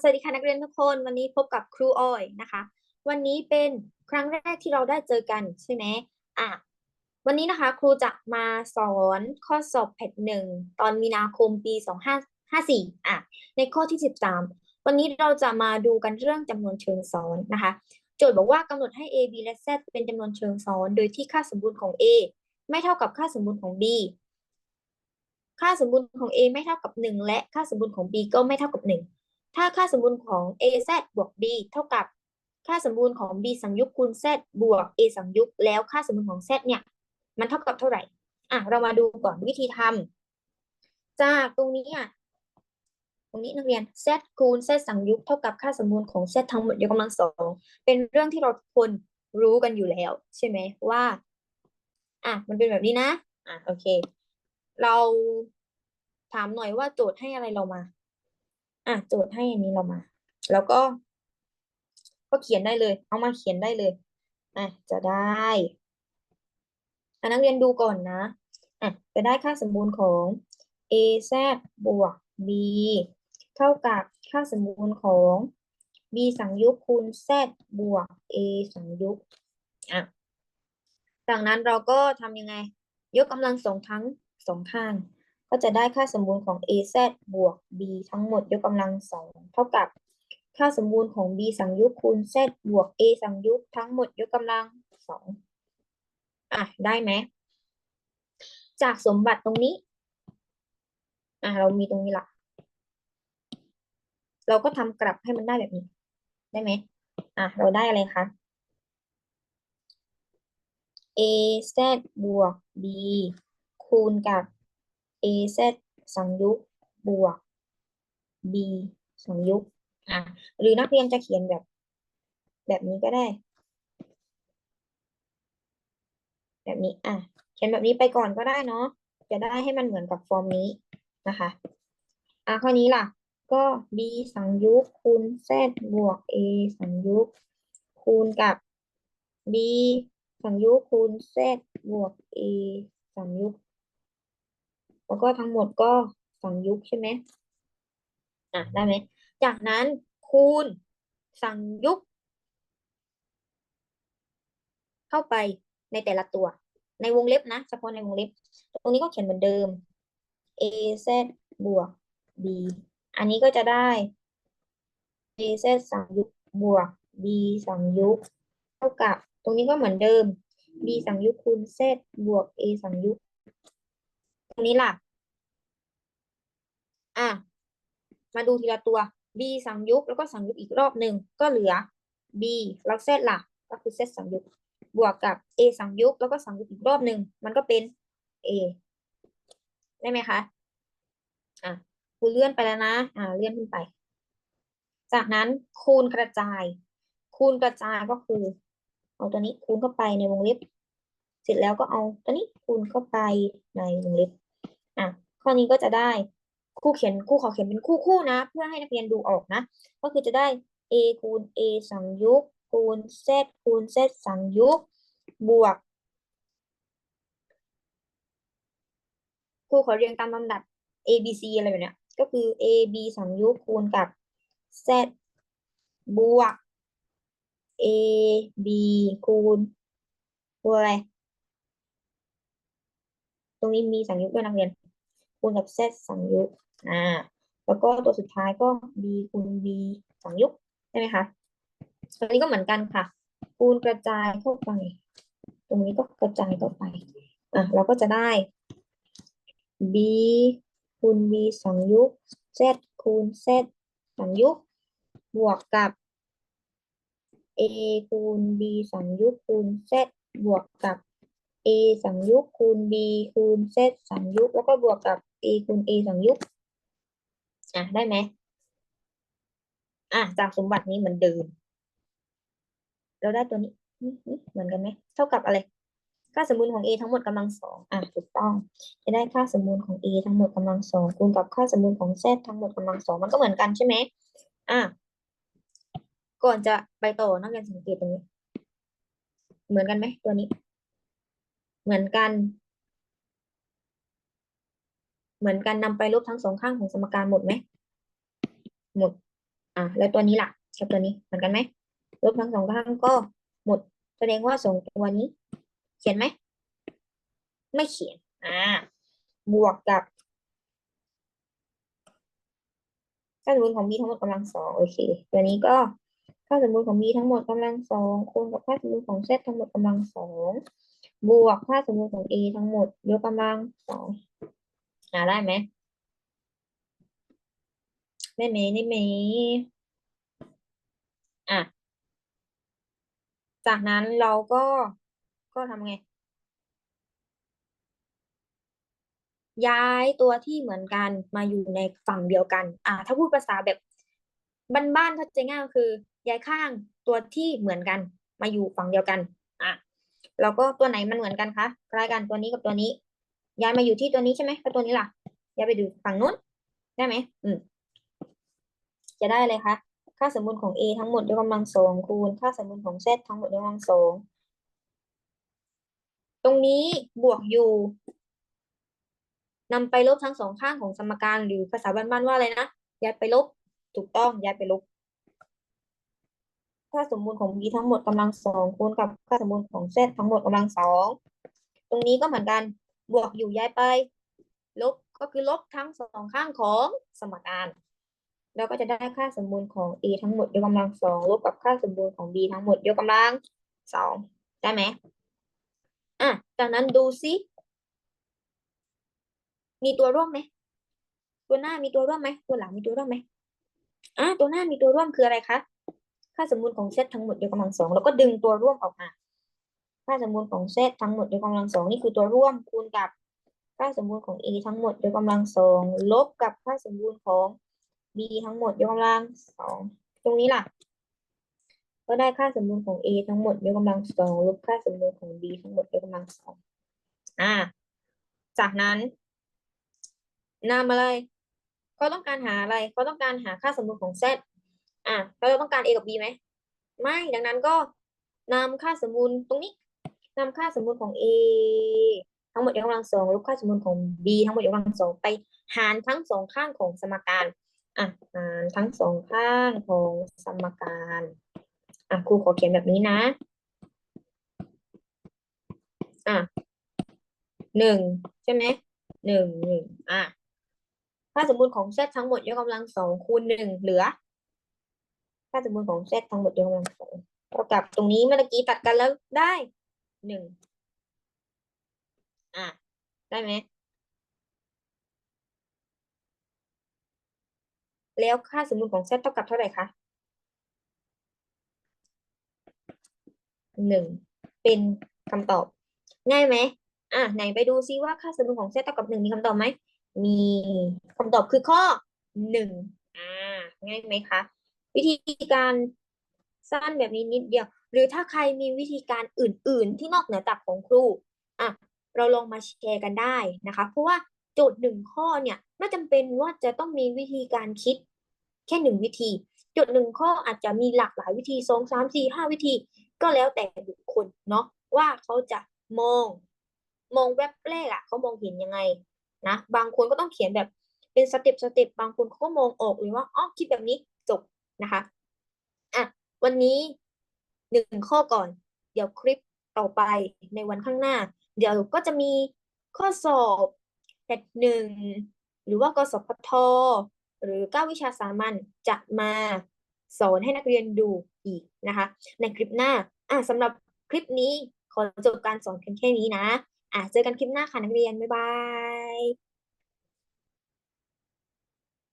สวัสดีค่ะนักเรียนทุกคนวันนี้พบกับครูออยนะคะ วันนี้เป็นครั้งแรกที่เราได้เจอกันใช่ไหมอะวันนี้นะคะครูจะมาสอนข้อสอบแพทหนึ่งตอนมีนาคมปีสองห้าห้าสี่อะในข้อที่สิบสามวันนี้เราจะมาดูกันเรื่องจำนวนเชิงซ้อนนะคะ โจทย์บอกว่ากำหนดให้ a b และ z เป็นจำนวนเชิงซ้อน โดยที่ค่าสมบูรณ์ของ a ไม่เท่ากับค่าสมบูรณ์ของ b ค่าสมบูรณ์ของ a ไม่เท่ากับหนึ่งและค่าสมบูรณ์ของ b ก็ไม่เท่ากับหนึ่ง ถ้าค่าสมบูรณ์ของ az บวก b เท่ากับค่าสมบูรณ์ของ b สังยุกคูณ z บวก a สังยุกแล้วค่าสมบูรณ์ของ z เนี่ย มันเท่ากับเท่าไหร่ อะ เรามาดูก่อนวิธีทำจากตรงนี้อะ ตรงนี้นักเรียน z คูณ z สังยุกเท่ากับค่าสมบูรณ์ของ z ทั้งหมดยกกำลังสอง เป็นเรื่องที่เราทุกคนรู้กันอยู่แล้ว ใช่ไหมว่า อะ มันเป็นแบบนี้นะ อะ โอเค เราถามหน่อยว่าโจทย์ให้อะไรเรามา อะโจทย์ให้อันนี้เรามา แล้วก็ ก็เขียนได้เลย เอามาเขียนได้เลยอะจะได้อะนักเรียนดูก่อนนะอะจะได้ค่าสมบูรณ์ของ az บวก b เท่ากับค่าสมบูรณ์ของ b สังยุกคูณ z บวก a สังยุกอะจากนั้นเราก็ทำยังไง ยกกำลังสองทั้งสองข้าง ก็จะได้ค่าสมบูรณ์ของ az บวก b ทั้งหมดยกกำลังสองเท่ากับ ค่าสมบูรณ์ของ b สังยุกคูณ z บวก a สังยุกทั้งหมดยกกำลังสองอะได้ไหมจากสมบัติตรงนี้ อะเรามีตรงนี้ละเราก็ทำกลับให้มันได้แบบนี้ ได้ไหมอะเราได้อะไรคะ az บวก b คูณกับ az สังยุกบวก b สังยุกอะหรือนักเรียนจะเขียนแบบ แบบนี้ก็ได้ แบบนี้อะเขียนแบบนี้ไปก่อนก็ได้เนาะจะได้ให้มันเหมือนกับฟอร์มนี้นะคะอะข้อนี้ล่ะ ก็ b สังยุกคูณ z บวก a สังยุกคูณกับ b สังยุกคูณ z บวก a สังยุก แล้วก็ทั้งหมดก็สังยุกใช่ไหมอะได้ไหมจากนั้นคูณสั่งยุกเข้าไปในแต่ละตัว ในวงเล็บนะเฉพาะในวงเล็บ ตรงนี้ก็เขียนเหมือนเดิม a z บวก b อันนี้ก็จะได้ a z สังยุกบวก b สังยุกเท่ากับ ตรงนี้ก็เหมือนเดิม b สังยุกคูณ z บวก a สังยุก นี้ล่ะ อะ มาดูทีละตัว b สังยุกแล้วก็สังยุกอีกรอบหนึ่งก็เหลือ b แล้ว z ล่ะ ก็คือ z สังยุกบวกกับ a สังยุกแล้วก็สังยุกอีกรอบหนึ่งมันก็เป็น a ได้ไหมคะอะคูณเลื่อนไปแล้วนะ อ่า เลื่อนขึ้นไป จากนั้นคูณกระจาย คูณกระจายก็คือ เอาตัวนี้คูณเข้าไปในวงเล็บ เสร็จแล้วก็เอาตัวนี้คูณเข้าไปในวงเล็บ อะข้อนี้ก็จะได้คู่เขียนคู่ขอเขียนเป็นคู่คู่นะ เพื่อให้นักเรียนดูออกนะ ก็คือจะได้ a คูณ a สังยุกคูณ z คูณ z สังยุกบวกครูขอเรียงตามลำดับ a b c อะไรแบบเนี้ยก็คือ a b สังยุกคูณกับ z บวก a b คูณตัวอะไร ตรงนี้มีสังยุกด้วยนักเรียน คูณกับ z สังยุกอ่าแล้วก็ตัวสุดท้ายก็ b คูณ b สังยุกใช่ไหมคะตรงนี้ก็เหมือนกันค่ะ คูณกระจายเข้าไป ตรงนี้ก็กระจายเข้าไปอะเราก็จะได้ b คูณ b สังยุก z คูณ z สังยุกบวกกับ a คูณ b สังยุกคูณ z บวกกับ a สังยุกคูณ b คูณ z สังยุกแล้วก็บวกกับ a คูณ a สังยุกอะได้ไหมอะจากสมบัตินี้เหมือนเดิม เราได้ตัวนี้เหมือนกันไหมเท่ากับอะไร ค่าสมบูรณ์ของ a ทั้งหมดกำลังสองอะถูกต้อง จะได้ค่าสมบูรณ์ของ a ทั้งหมดกำลังสองคูณกับค่าสมบูรณ์ของ z ทั้งหมดกำลังสองมันก็เหมือนกันใช่ไหมอะก่อนจะไปต่อนักเรียนสังเกตตรงนี้ เหมือนกันไหมตัวนี้ เหมือนกัน เหมือนกันนำไปลบทั้งสองข้างของสมการหมดไหมหมด อะแล้วตัวนี้ล่ะกับตัวนี้เหมือนกันไหมลบทั้งสองข้างก็หมด แสดงว่าสองตัวนี้ เขียนไหมไม่เขียนอ่าบวกกับค่าสมมติของ b ทั้งหมดกำลังสองโอเคตัวนี้ก็ค่าสมมติของ b ทั้งหมดกำลังสองคูณกับค่าสมมติของ z ทั้งหมดกำลังสองบวกค่าสมมติของ a ทั้งหมดยกกำลังสอง อ่าได้ไหมได้ไหมได้ไหมอะ จากนั้นเราก็ก็ทำไง ย้ายตัวที่เหมือนกันมาอยู่ในฝั่งเดียวกัน อ่าถ้าพูดภาษาแบบบ้านๆถ้าใจง่ายคือ ย้ายข้างตัวที่เหมือนกัน มาอยู่ฝั่งเดียวกัน อะแล้วก็ตัวไหนมันเหมือนกันคะคล้ายกันตัวนี้กับตัวนี้ ย้ายมาอยู่ที่ตัวนี้ใช่ไหมก็ตัวนี้ล่ะย้ายไปดูฝั่งนู้นได้ไหมอืมจะได้เลยคะค่าสมมุติของ a ทั้งหมดยกกำลังสองคูณค่าสมมุติของ z ทั้งหมดยกกำลังสองตรงนี้บวกอยู่นำไปลบทั้งสองข้างของสมการหรือภาษาบ้านๆว่าอะไรนะย้ายไปลบถูกต้องย้ายไปลบค่าสมมูลของ b ทั้งหมดกำลังสองคูณกับค่าสมมูลของ z ทั้งหมดกำลังสองตรงนี้ก็เหมือนกัน บวกอยู่ย้ายไป ลบก็คือลบทั้งสองข้างของสมการแล้วก็จะได้ค่าสมมูลของ a ทั้งหมดยกกำลังสองลบกับค่าสมมูลของ b ทั้งหมดยกกำลังสองได้ไหมอะจากนั้นดูซิ มีตัวร่วมไหมตัวหน้ามีตัวร่วมไหมตัวหลังมีตัวร่วมไหมอ่าตัวหน้ามีตัวร่วมคืออะไรคะค่าสมมูลของเซตทั้งหมดยกกำลังสองแล้วก็ดึงตัวร่วมออกมา ค่าสมมูลของเซตทั้งหมดยกกำลังสองนี่คือตัวร่วมคูณกับค่าสมมูลของ a ทั้งหมดยกกำลังสองลบกับค่าสมมูลของ b ทั้งหมดยกกำลังสองตรงนี้ล่ะ ก็ได้ค่าสมมูลของ a ทั้งหมดยกกำลังสองลบค่าสมมูลของ b ทั้งหมดยกกำลังสองอ่า จากนั้นนาอะไรเขาต้องการหาอะไรเขาต้องการหาค่าสมมุติของ z อะเราต้องการ a กับ b ไหมไม่ดังนั้นก็นำค่าสมมุติตรงนี้ นำค่าสมมุติของ a ทั้งหมดยกกำลังสองลบค่าสมมุติของ b ทั้งหมดยกกำลังสองไปหารทั้งสองข้างของสมการอะหารทั้งสองข้างของสมการอะครูขอเขียนแบบนี้นะอะหนึ่งใช่ไหมหนึ่งหนึ่งอะค่าสมมูลของ z ทั้งหมดยกกำลังสองคูณหนึ่งเหลือค่าสมมูลของ z ทั้งหมดยกกำลังสองเท่ากับตรงนี้เมื่อกี้ตัดกันแล้วได้ หนึ่งอะ ได้ไหม แล้วค่าสมมูลของ z เท่ากับเท่าไหร่คะหนึ่งเป็นคำตอบ ง่ายไหมอะไหนไปดูซิว่าค่าสมมูลของ z เท่ากับหนึ่งมีคำตอบไหม มีคำตอบคือข้อหนึ่งอ่าง่ายไหมคะ วิธีการสั้นแบบนี้นิดเดียว หรือถ้าใครมีวิธีการอื่น ๆ ที่นอกเหนือจากของครูอะเราลองมาแชร์กันได้นะคะ เพราะว่าโจทย์หนึ่งข้อเนี่ยไม่จำเป็นว่าจะต้องมีวิธีการคิด แค่หนึ่งวิธี โจทย์หนึ่งข้ออาจจะมีหลากหลายวิธีสองสามสี่ห้าวิธี ก็แล้วแต่บุคคลเนาะว่าเขาจะมอง มองแวบแรกอะเขามองเห็นยังไงนะบางคนก็ต้องเขียนแบบเป็นสเต็ปสเต็ปบางคนเขาก็มองออกเลยว่าอ๋อคิดแบบนี้จบนะคะอะวันนี้ หนึ่งข้อก่อน เดี๋ยวคลิปต่อไปในวันข้างหน้า เดี๋ยวก็จะมีข้อสอบแพทหนึ่งหรือว่ากสพทหรือก้าวิชาสามัญจะมาสอนให้นักเรียนดูอีกนะคะ ในคลิปหน้าอะสำหรับคลิปนี้ขอจบการสอนเพียงแค่นี้นะอะเจอกันคลิปหน้าค่ะนักเรียน บ๊ายบาย